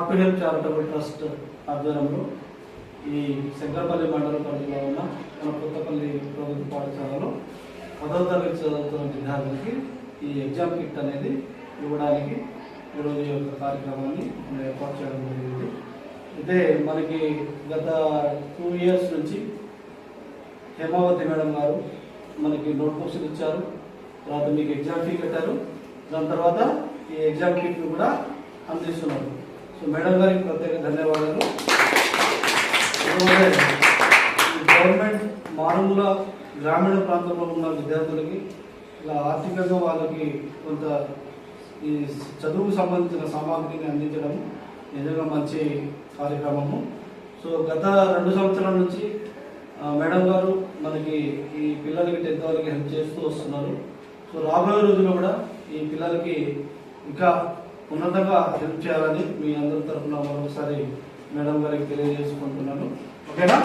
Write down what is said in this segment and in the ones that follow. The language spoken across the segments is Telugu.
హ్యాపీ చారిటబుల్ ట్రస్ట్ ఆధ్వర్యంలో ఈ శంకరపల్లి మండల పరిధిలో ఉన్న మన కొత్తపల్లి ప్రభుత్వ పాఠశాలలో పదవ తరగతి చదువుతున్న విద్యార్థులకి ఈ ఎగ్జామ్ కిట్ అనేది ఇవ్వడానికి ఈరోజు యొక్క కార్యక్రమాన్ని మనం ఏర్పాటు చేయడం జరిగింది. అయితే మనకి గత టూ ఇయర్స్ నుంచి హేమావతి మేడం గారు మనకి నోట్ బుక్స్ ఇచ్చారు. తర్వాత మీకు ఎగ్జామ్ ఫీ కట్టారు. దాని తర్వాత ఈ ఎగ్జామ్ కిట్ కూడా అందిస్తున్నారు. సో మేడం గారికి ప్రత్యేక ధన్యవాదాలు. గవర్నమెంట్ మారుమూల గ్రామీణ ప్రాంతంలో ఉన్న విద్యార్థులకి ఇలా ఆర్థికంగా వాళ్ళకి కొంత ఈ చదువుకు సంబంధించిన సామాగ్రిని అందించడం నిజంగా మంచి కార్యక్రమము. సో గత రెండు సంవత్సరాల నుంచి మేడం గారు మనకి ఈ పిల్లలకి టెన్త్ వరకు హెల్ప్ చేస్తూ వస్తున్నారు. సో రాబోయే రోజుల్లో కూడా ఈ పిల్లలకి ఇంకా ఉన్నతంగా హెల్ప్ చేయాలని మీ అందరి తరఫున మరొకసారి మేడం గారికి తెలియజేసుకుంటున్నాను. ఓకేనా?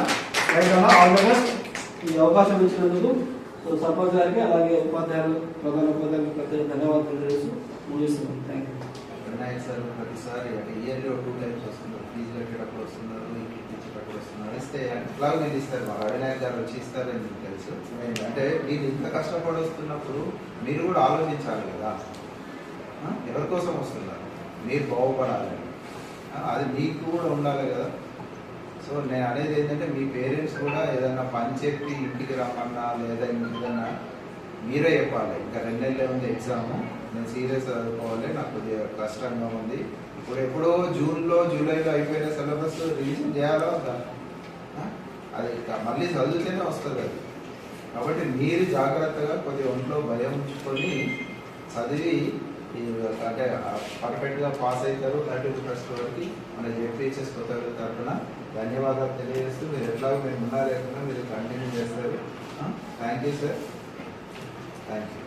Right all the best. ఈ అవకాశం ఇచ్చినందుకు సో సర్పంచ్ గారికి అలాగే ఉపాధ్యాయులు ప్రధాన ఉపాధ్యాయులకు ప్రత్యేక ధన్యవాదాలు తెలియజేస్తూ ముగిస్తున్నాను. థ్యాంక్ యూ వినాయక్ సార్ ప్రతిసారి అంటే ఇయర్లీ టూ టైమ్స్ వస్తున్నారు. ఫీజు కట్టేటప్పుడు వస్తున్నారు ఈ కిట్ ఇచ్చేటప్పుడు వస్తున్నారు. ఇస్తే ఎట్లాగో మీరు ఇస్తారు? మా వినాయక్ గారు వచ్చి ఇస్తారని మీకు తెలుసు. నేను అంటే మీరు ఇంత కష్టపడి వస్తున్నప్పుడు మీరు కూడా ఆలోచించాలి కదా. ఎవరి కోసం వస్తున్నారు? మీరు బాగుపడాలి. అది మీకు కూడా ఉండాలి కదా. సో నేను అనేది ఏంటంటే మీ పేరెంట్స్ కూడా ఏదైనా పని చెప్పి ఇంటికి రమ్మన్నా లేదా ఇంకేదన్నా మీరే చెప్పాలి. ఇంకా రెండు నెలలే ఉంది ఎగ్జామ్. నేను సీరియస్ చదువుకోవాలి. నాకు కొద్దిగా కష్టంగా ఉంది. ఇప్పుడు ఎప్పుడో జూన్లో జూలైలో అయిపోయిన సిలబస్ రివిజన్ చేయాలా వద్దా? అది మళ్ళీ చదివితేనే వస్తుంది అది. కాబట్టి మీరు జాగ్రత్తగా కొద్దిగా ఒంట్లో భయం ఉంచుకొని చదివి అంటే పర్ఫెక్ట్గా పాస్ అవుతారు థర్టీ ఫస్ట్ వరకు మన జేపీహెచ్ఎస్ కొత్త తరఫున. ధన్యవాదాలు తెలియజేస్తూ మీరు ఎట్లాగో మేము ఉన్నా లేకుండా మీరు కంటిన్యూ చేస్తారు. Thank you sir. Thank you